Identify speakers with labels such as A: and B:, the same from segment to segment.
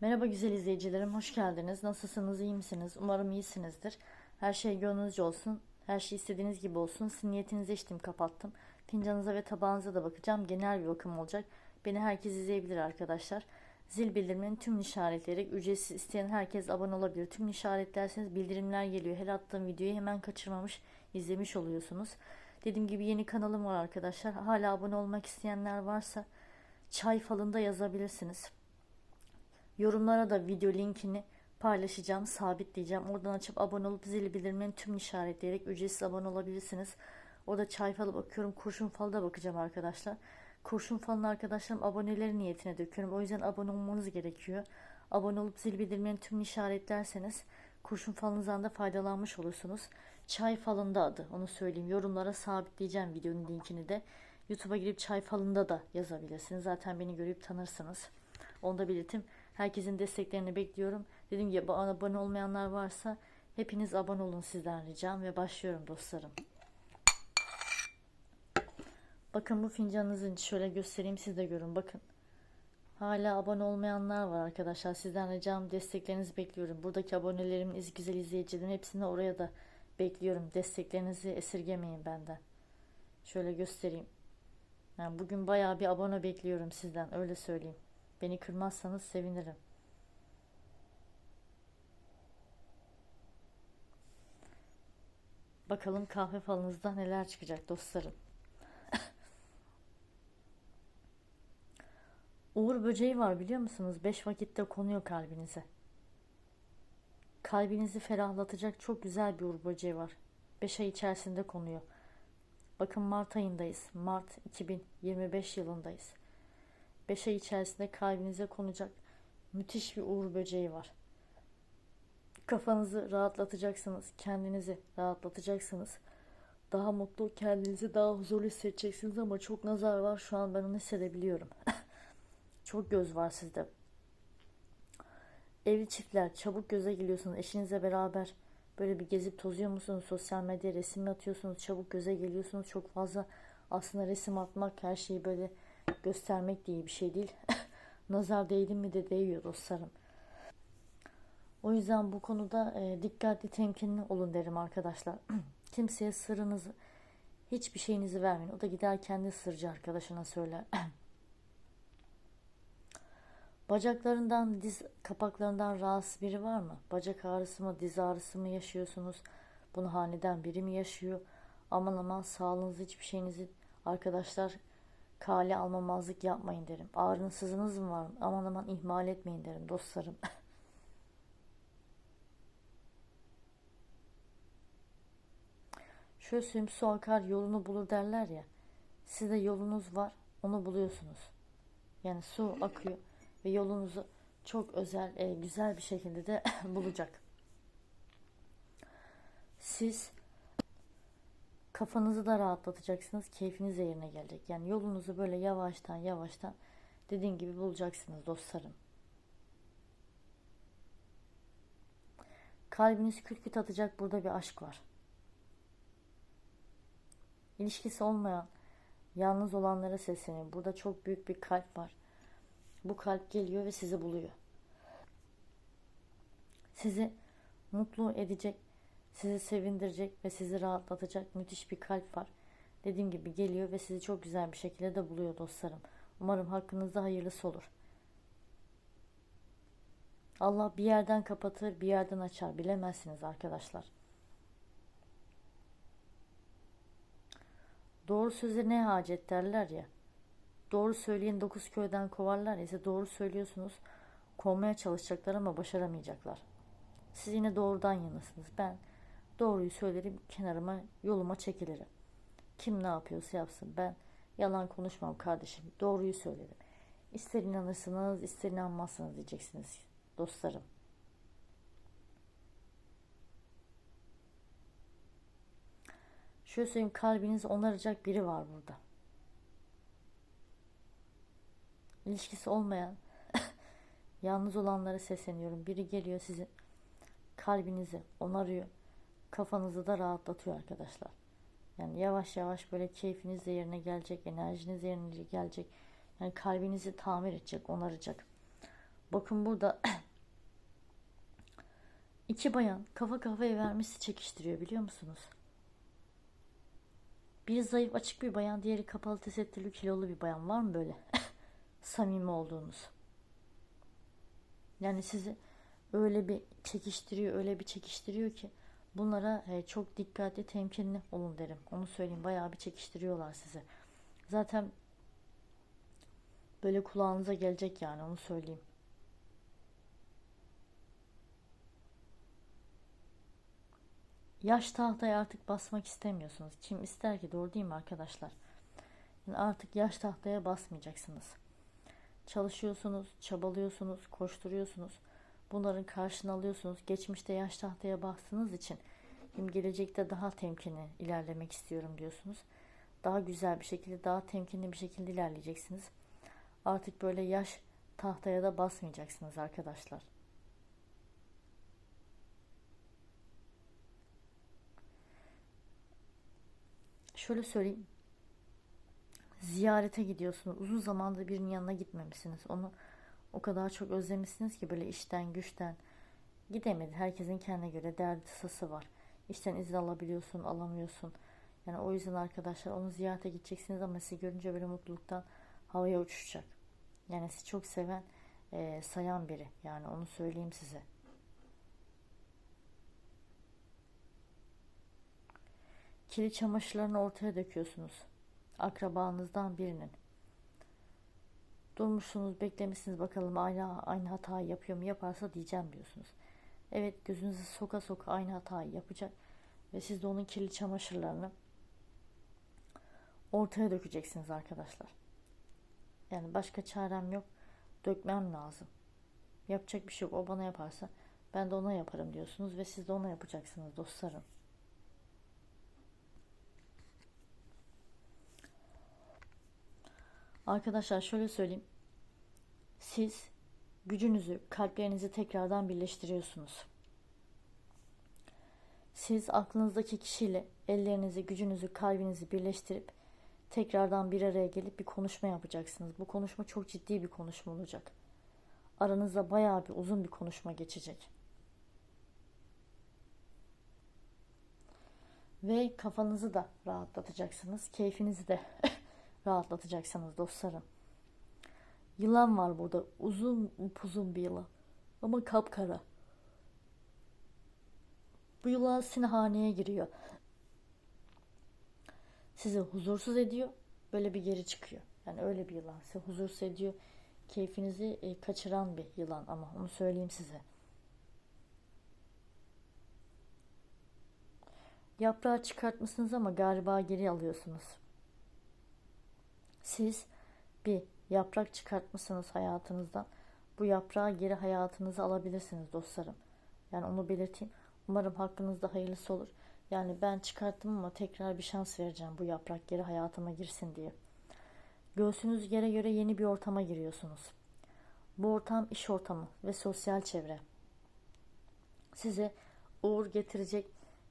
A: Merhaba güzel izleyicilerim, hoş geldiniz. Nasılsınız, iyi misiniz? Umarım iyisinizdir. Her şey gönlünüzce olsun, her şey istediğiniz gibi olsun. Sizin niyetinize içtim, kapattım. Fincanınıza ve tabağınıza da bakacağım. Genel bir bakım olacak. Beni herkes izleyebilir arkadaşlar. Zil bildirimlerini tüm işaretleyerek ücretsiz isteyen herkes abone olabilir. Tüm işaretlerseniz bildirimler geliyor. Her attığım videoyu hemen kaçırmamış, izlemiş oluyorsunuz. Dediğim gibi yeni kanalım var arkadaşlar. Hala abone olmak isteyenler varsa çay falında yazabilirsiniz. Yorumlara da video linkini paylaşacağım, sabitleyeceğim. Oradan açıp abone olup zil bildirimlerini tüm işaretleyerek ücretsiz abone olabilirsiniz. Orada çay falı bakıyorum, kurşun falı da bakacağım arkadaşlar. Kurşun falını arkadaşlarım aboneleri niyetine döküyorum. O yüzden abone olmanız gerekiyor. Abone olup zil bildirimlerini tüm işaretlerseniz kurşun falınızdan da faydalanmış olursunuz. Çay falında adı onu söyleyeyim. Yorumlara sabitleyeceğim videonun linkini de. YouTube'a girip çay falında da yazabilirsiniz. Zaten beni görüp tanırsınız. Onu da belirtim. Herkesin desteklerini bekliyorum. Dediğim gibi abone olmayanlar varsa hepiniz abone olun sizden ricam ve başlıyorum dostlarım. Bakın bu fincanınızın şöyle göstereyim siz de görün bakın. Hala abone olmayanlar var arkadaşlar. Sizden ricam desteklerinizi bekliyorum. Buradaki abonelerimin güzel izleyicilerin hepsini oraya da bekliyorum. Desteklerinizi esirgemeyin benden. Şöyle göstereyim. Yani bugün bayağı bir abone bekliyorum sizden öyle söyleyeyim. Beni kırmazsanız sevinirim. Bakalım kahve falınızda neler çıkacak dostlarım. Uğur böceği var biliyor musunuz? Beş vakitte konuyor kalbinize. Kalbinizi ferahlatacak çok güzel bir uğur böceği var. Beş ay içerisinde konuyor. Bakın Mart ayındayız. Mart 2025 yılındayız. 5 ay içerisinde kalbinize konacak müthiş bir uğur böceği var. Kafanızı rahatlatacaksınız, kendinizi rahatlatacaksınız. Daha mutlu, kendinizi daha huzurlu hissedeceksiniz ama çok nazar var. Şu an ben onu hissedebiliyorum. çok göz var sizde. Evli çiftler çabuk göze geliyorsunuz. Eşinizle beraber böyle bir gezip tozuyor musunuz? Sosyal medya resim atıyorsunuz? Çabuk göze geliyorsunuz. Çok fazla aslında resim atmak her şeyi böyle göstermek diye bir şey değil. Nazar değdi mi de değiyor dostlarım. O yüzden bu konuda e, dikkatli temkinli olun derim arkadaşlar. Kimseye sırrınızı, hiçbir şeyinizi vermeyin. O da gider kendi sırcı arkadaşına söyler. Bacaklarından, diz kapaklarından rahatsız biri var mı? Bacak ağrısı mı, diz ağrısı mı yaşıyorsunuz? Bunu haneden biri mi yaşıyor? Aman aman sağlığınızı hiçbir şeyinizi arkadaşlar kale almamazlık yapmayın derim. Ağrınız sızınız mı var? Aman aman ihmal etmeyin derim dostlarım. Şöyle su akar yolunu bulur derler ya. Sizde yolunuz var onu buluyorsunuz. Yani su akıyor ve yolunuzu çok özel, e, güzel bir şekilde de bulacak. Siz kafanızı da rahatlatacaksınız. Keyfiniz yerine gelecek. Yani yolunuzu böyle yavaştan yavaştan dediğim gibi bulacaksınız dostlarım. Kalbiniz küt küt atacak burada bir aşk var. İlişkisi olmayan, yalnız olanlara sesleniyorum. Burada çok büyük bir kalp var. Bu kalp geliyor ve sizi buluyor. Sizi mutlu edecek, sizi sevindirecek ve sizi rahatlatacak müthiş bir kalp var. Dediğim gibi geliyor ve sizi çok güzel bir şekilde de buluyor dostlarım. Umarım hakkınızda hayırlısı olur. Allah bir yerden kapatır, bir yerden açar. Bilemezsiniz arkadaşlar. Doğru söze ne hacet derler ya. Doğru söyleyen dokuz köyden kovarlar ise doğru söylüyorsunuz. Kovmaya çalışacaklar ama başaramayacaklar. Siz yine doğrudan yanasınız. Ben doğruyu söylerim, kenarıma, yoluma çekilirim. Kim ne yapıyorsa yapsın. Ben yalan konuşmam kardeşim. Doğruyu söylerim. İster inanırsınız, ister inanmazsınız diyeceksiniz dostlarım. Şöyle söyleyeyim kalbinizi onaracak biri var burada. İlişkisi olmayan, yalnız olanlara sesleniyorum. Biri geliyor sizin kalbinizi onarıyor. Kafanızı da rahatlatıyor arkadaşlar. Yani yavaş yavaş böyle keyfiniz de yerine gelecek, enerjiniz yerine gelecek. Yani kalbinizi tamir edecek, onaracak. Bakın burada iki bayan kafa kafaya vermesi çekiştiriyor biliyor musunuz? Biri zayıf açık bir bayan, diğeri kapalı tesettürlü kilolu bir bayan. Var mı böyle? Samimi olduğunuz. Yani sizi öyle bir çekiştiriyor, öyle bir çekiştiriyor ki bunlara e, çok dikkatli, temkinli olun derim. Onu söyleyeyim. Bayağı bir çekiştiriyorlar sizi. Zaten böyle kulağınıza gelecek yani onu söyleyeyim. Yaş tahtaya artık basmak istemiyorsunuz. Kim ister ki doğru değil mi arkadaşlar? Yani artık yaş tahtaya basmayacaksınız. Çalışıyorsunuz, çabalıyorsunuz, koşturuyorsunuz. Bunların karşını alıyorsunuz. Geçmişte yaş tahtaya bastığınız için şimdi gelecekte daha temkinli ilerlemek istiyorum diyorsunuz. Daha güzel bir şekilde, daha temkinli bir şekilde ilerleyeceksiniz. Artık böyle yaş tahtaya da basmayacaksınız arkadaşlar. Şöyle söyleyeyim. Ziyarete gidiyorsunuz. Uzun zamandır birinin yanına gitmemişsiniz. Onu o kadar çok özlemişsiniz ki böyle işten güçten gidemedi. Herkesin kendine göre derdi tasası var. İşten izin alabiliyorsun, alamıyorsun. Yani o yüzden arkadaşlar onu ziyarete gideceksiniz ama sizi görünce böyle mutluluktan havaya uçuşacak. Yani sizi çok seven, e, sayan biri. Yani onu söyleyeyim size. Kirli çamaşırlarını ortaya döküyorsunuz. Akrabanızdan birinin. Durmuşsunuz, beklemişsiniz bakalım aynı, aynı hatayı yapıyor mu? Yaparsa diyeceğim diyorsunuz. Evet gözünüzü soka soka aynı hatayı yapacak. Ve siz de onun kirli çamaşırlarını ortaya dökeceksiniz arkadaşlar. Yani başka çarem yok. Dökmem lazım. Yapacak bir şey yok. O bana yaparsa ben de ona yaparım diyorsunuz ve siz de ona yapacaksınız dostlarım. Arkadaşlar şöyle söyleyeyim. Siz gücünüzü, kalplerinizi tekrardan birleştiriyorsunuz. Siz aklınızdaki kişiyle ellerinizi, gücünüzü, kalbinizi birleştirip tekrardan bir araya gelip bir konuşma yapacaksınız. Bu konuşma çok ciddi bir konuşma olacak. Aranızda bayağı bir uzun bir konuşma geçecek. Ve kafanızı da rahatlatacaksınız. Keyfinizi de rahatlatacaksınız dostlarım. Yılan var burada. Uzun uzun bir yılan. Ama kapkara. Bu yılan sinhaneye giriyor. Sizi huzursuz ediyor. Böyle bir geri çıkıyor. Yani öyle bir yılan. Sizi huzursuz ediyor. Keyfinizi e, kaçıran bir yılan ama onu söyleyeyim size. Yaprağı çıkartmışsınız ama galiba geri alıyorsunuz. Siz bir yaprak çıkartmışsınız hayatınızdan. Bu yaprağı geri hayatınıza alabilirsiniz dostlarım. Yani onu belirteyim. Umarım hakkınızda hayırlısı olur. Yani ben çıkarttım ama tekrar bir şans vereceğim bu yaprak geri hayatıma girsin diye. Göğsünüz yere göre yeni bir ortama giriyorsunuz. Bu ortam iş ortamı ve sosyal çevre. Size uğur getirecek,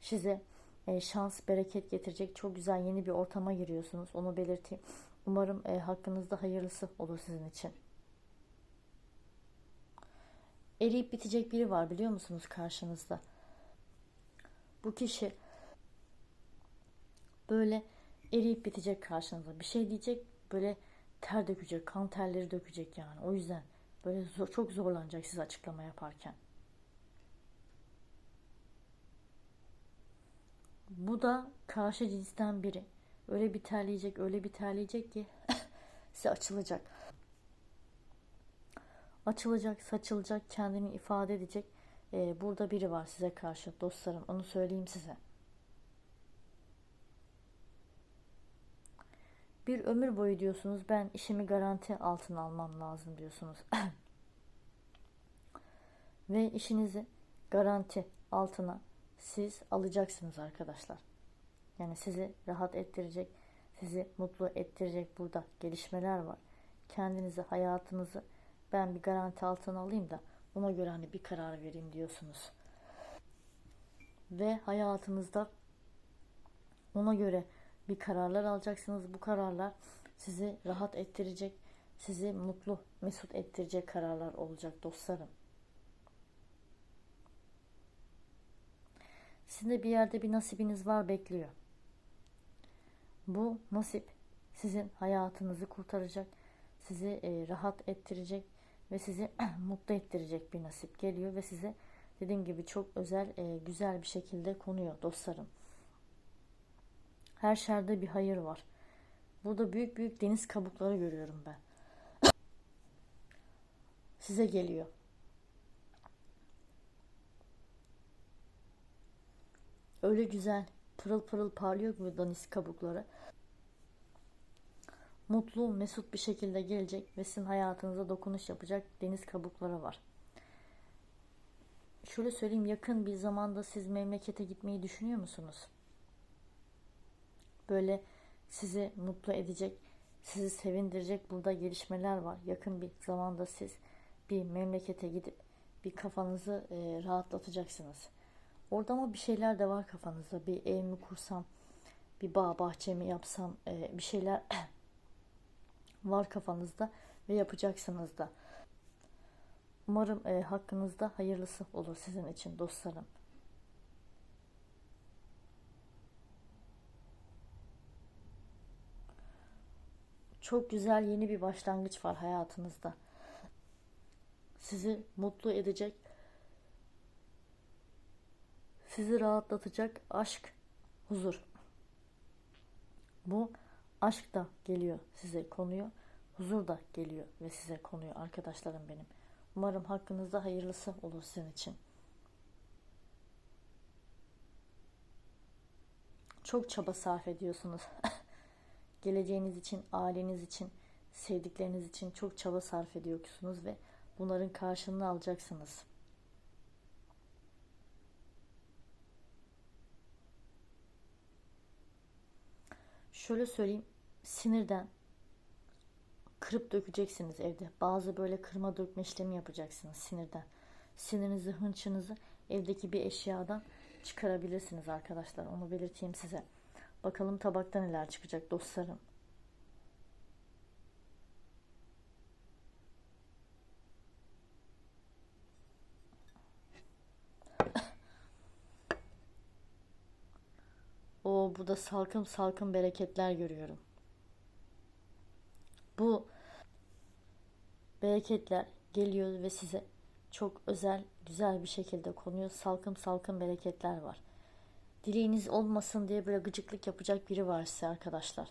A: size e, şans, bereket getirecek çok güzel yeni bir ortama giriyorsunuz. Onu belirteyim. Umarım e, hakkınızda hayırlısı olur sizin için. Eriyip bitecek biri var biliyor musunuz karşınızda? Bu kişi böyle eriyip bitecek karşınıza. Bir şey diyecek böyle ter dökecek, kan terleri dökecek yani. O yüzden böyle zor, çok zorlanacak siz açıklama yaparken. Bu da karşı cinsten biri. Öyle bir terleyecek, öyle bir terleyecek ki size açılacak. Açılacak, saçılacak, kendini ifade edecek. Ee, burada biri var size karşı dostlarım. Onu söyleyeyim size. Bir ömür boyu diyorsunuz ben işimi garanti altına almam lazım diyorsunuz. Ve işinizi garanti altına siz alacaksınız arkadaşlar. Yani sizi rahat ettirecek, sizi mutlu ettirecek burada gelişmeler var. Kendinizi, hayatınızı ben bir garanti altına alayım da ona göre hani bir karar vereyim diyorsunuz. Ve hayatınızda ona göre bir kararlar alacaksınız. Bu kararlar sizi rahat ettirecek, sizi mutlu, mesut ettirecek kararlar olacak dostlarım. Sizin de bir yerde bir nasibiniz var bekliyor. Bu nasip sizin hayatınızı kurtaracak, sizi e, rahat ettirecek ve sizi mutlu ettirecek bir nasip geliyor ve size dediğim gibi çok özel, e, güzel bir şekilde konuyor dostlarım. Her şerde bir hayır var. Burada büyük büyük deniz kabukları görüyorum ben. Size geliyor. Öyle güzel, pırıl pırıl parlıyor bu deniz kabukları. Mutlu, mesut bir şekilde gelecek ve sizin hayatınıza dokunuş yapacak deniz kabukları var. Şöyle söyleyeyim, yakın bir zamanda siz memlekete gitmeyi düşünüyor musunuz? Böyle sizi mutlu edecek, sizi sevindirecek burada gelişmeler var. Yakın bir zamanda siz bir memlekete gidip bir kafanızı e, rahatlatacaksınız. Orada ama bir şeyler de var kafanızda. Bir ev mi kursam, bir bağ bahçe mi yapsam, e, bir şeyler var kafanızda ve yapacaksınız da. Umarım e, hakkınızda hayırlısı olur sizin için dostlarım. Çok güzel yeni bir başlangıç var hayatınızda. Sizi mutlu edecek, sizi rahatlatacak aşk, huzur. Bu aşk da geliyor size konuyor, huzur da geliyor ve size konuyor arkadaşlarım benim. Umarım hakkınızda hayırlısı olur sizin için. Çok çaba sarf ediyorsunuz. Geleceğiniz için, aileniz için, sevdikleriniz için çok çaba sarf ediyorsunuz ve bunların karşılığını alacaksınız. Şöyle söyleyeyim, sinirden kırıp dökeceksiniz evde. Bazı böyle kırma dökme işlemi yapacaksınız sinirden. Sinirinizi, hınçınızı evdeki bir eşyadan çıkarabilirsiniz arkadaşlar. Onu belirteyim size. Bakalım tabakta neler çıkacak dostlarım. O burada salkım salkım bereketler görüyorum. Bu bereketler geliyor ve size çok özel, güzel bir şekilde konuyor. Salkım salkım bereketler var. Dileğiniz olmasın diye böyle gıcıklık yapacak biri var size arkadaşlar.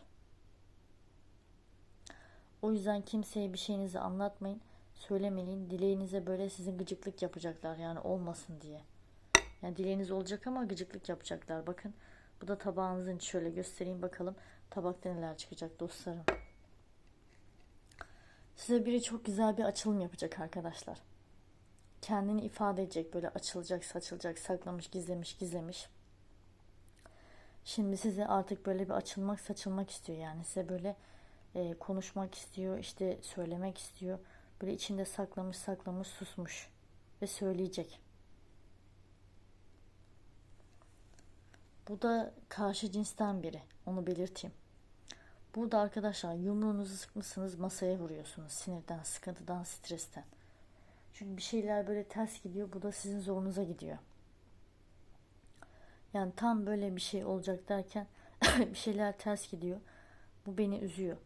A: O yüzden kimseye bir şeyinizi anlatmayın. Söylemeyin. Dileğinize böyle sizin gıcıklık yapacaklar yani olmasın diye. Yani dileğiniz olacak ama gıcıklık yapacaklar. Bakın bu da tabağınızın şöyle göstereyim bakalım tabakta neler çıkacak dostlarım. Size biri çok güzel bir açılım yapacak arkadaşlar. Kendini ifade edecek böyle açılacak saçılacak saklamış gizlemiş gizlemiş. Şimdi size artık böyle bir açılmak saçılmak istiyor yani size böyle e, konuşmak istiyor işte söylemek istiyor. Böyle içinde saklamış saklamış susmuş ve söyleyecek. Bu da karşı cinsten biri. Onu belirteyim. Burada arkadaşlar yumruğunuzu sıkmışsınız masaya vuruyorsunuz. Sinirden, sıkıntıdan, stresten. Çünkü bir şeyler böyle ters gidiyor. Bu da sizin zorunuza gidiyor. Yani tam böyle bir şey olacak derken bir şeyler ters gidiyor. Bu beni üzüyor.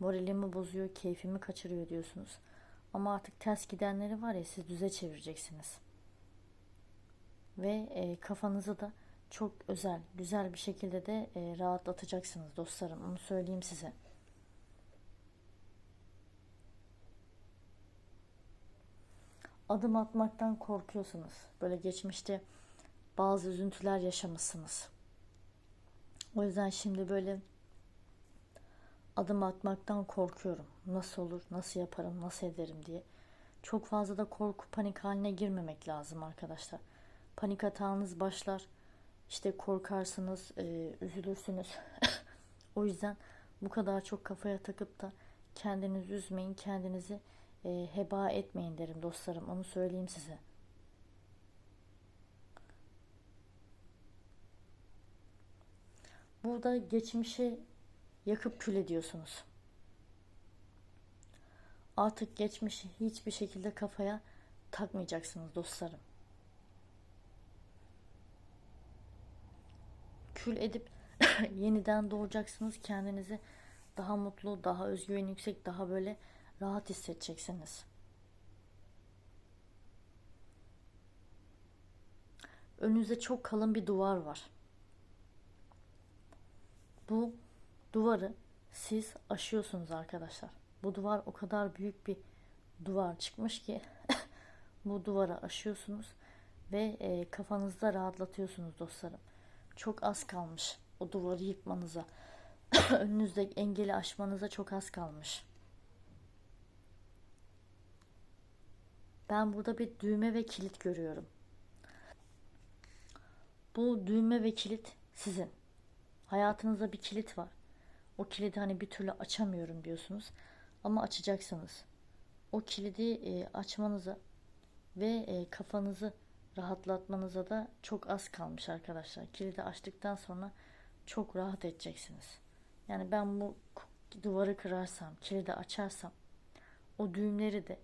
A: Moralimi bozuyor, keyfimi kaçırıyor diyorsunuz. Ama artık ters gidenleri var ya siz düze çevireceksiniz. Ve e, kafanızı da çok özel, güzel bir şekilde de e, rahatlatacaksınız dostlarım. Onu söyleyeyim size. Adım atmaktan korkuyorsunuz. Böyle geçmişte bazı üzüntüler yaşamışsınız. O yüzden şimdi böyle adım atmaktan korkuyorum. Nasıl olur, nasıl yaparım, nasıl ederim diye. Çok fazla da korku, panik haline girmemek lazım arkadaşlar. Panik atağınız başlar işte korkarsınız, e, üzülürsünüz. o yüzden bu kadar çok kafaya takıp da kendinizi üzmeyin, kendinizi e, heba etmeyin derim dostlarım. Onu söyleyeyim size. Burada geçmişi yakıp kül ediyorsunuz. Artık geçmişi hiçbir şekilde kafaya takmayacaksınız dostlarım. Kül edip yeniden doğacaksınız. Kendinizi daha mutlu, daha özgüveni yüksek, daha böyle rahat hissedeceksiniz. Önünüzde çok kalın bir duvar var. Bu duvarı siz aşıyorsunuz arkadaşlar. Bu duvar o kadar büyük bir duvar çıkmış ki bu duvara aşıyorsunuz ve e, kafanızda rahatlatıyorsunuz dostlarım. Çok az kalmış o duvarı yıkmanıza. Önünüzdeki engeli aşmanıza çok az kalmış. Ben burada bir düğme ve kilit görüyorum. Bu düğme ve kilit sizin. Hayatınızda bir kilit var. O kilidi hani bir türlü açamıyorum diyorsunuz. Ama açacaksınız. O kilidi e, açmanıza ve e, kafanızı rahatlatmanıza da çok az kalmış arkadaşlar. Kilidi açtıktan sonra çok rahat edeceksiniz. Yani ben bu duvarı kırarsam, kilidi açarsam o düğümleri de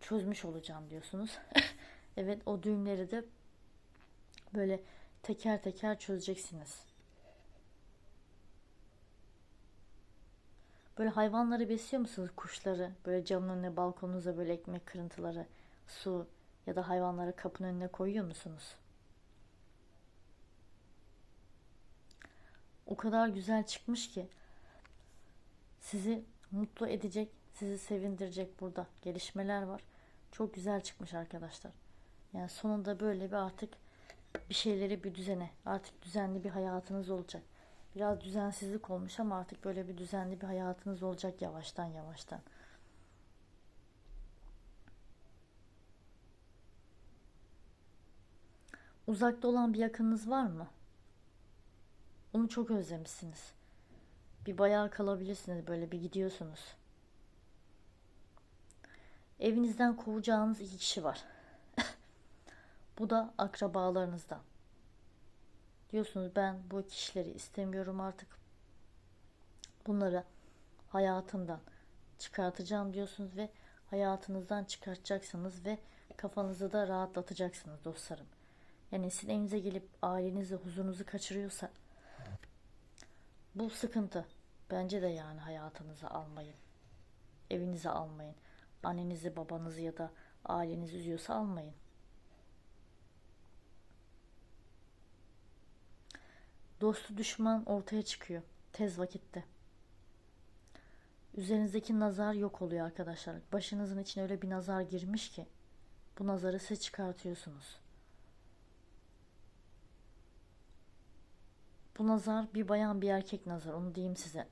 A: çözmüş olacağım diyorsunuz. evet o düğümleri de böyle teker teker çözeceksiniz. Böyle hayvanları besliyor musunuz? Kuşları, böyle camın önüne, balkonunuza böyle ekmek kırıntıları, su ya da hayvanları kapının önüne koyuyor musunuz? O kadar güzel çıkmış ki sizi mutlu edecek, sizi sevindirecek burada gelişmeler var. Çok güzel çıkmış arkadaşlar. Yani sonunda böyle bir artık bir şeyleri bir düzene, artık düzenli bir hayatınız olacak. Biraz düzensizlik olmuş ama artık böyle bir düzenli bir hayatınız olacak yavaştan yavaştan. Uzakta olan bir yakınınız var mı? Onu çok özlemişsiniz. Bir bayağı kalabilirsiniz böyle bir gidiyorsunuz. Evinizden kovacağınız iki kişi var. Bu da akrabalarınızdan. Diyorsunuz ben bu kişileri istemiyorum artık. Bunları hayatımdan çıkartacağım diyorsunuz ve hayatınızdan çıkartacaksınız ve kafanızı da rahatlatacaksınız dostlarım. Yani sizin evinize gelip ailenizi huzurunuzu kaçırıyorsa bu sıkıntı. Bence de yani hayatınıza almayın. Evinize almayın. Annenizi, babanızı ya da ailenizi üzüyorsa almayın. Dostu düşman ortaya çıkıyor tez vakitte. Üzerinizdeki nazar yok oluyor arkadaşlar. Başınızın içine öyle bir nazar girmiş ki bu nazarı siz çıkartıyorsunuz. Bu nazar bir bayan bir erkek nazar onu diyeyim size.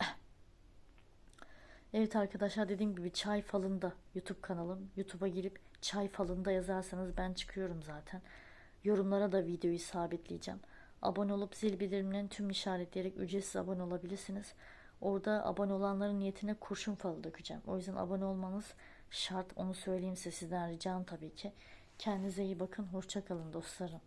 A: evet arkadaşlar dediğim gibi çay falında YouTube kanalım. YouTube'a girip çay falında yazarsanız ben çıkıyorum zaten. Yorumlara da videoyu sabitleyeceğim. Abone olup zil bildirimlerini tüm işaretleyerek ücretsiz abone olabilirsiniz. Orada abone olanların niyetine kurşun falı dökeceğim. O yüzden abone olmanız şart. Onu söyleyeyim size sizden ricam tabii ki. Kendinize iyi bakın. Hoşçakalın dostlarım.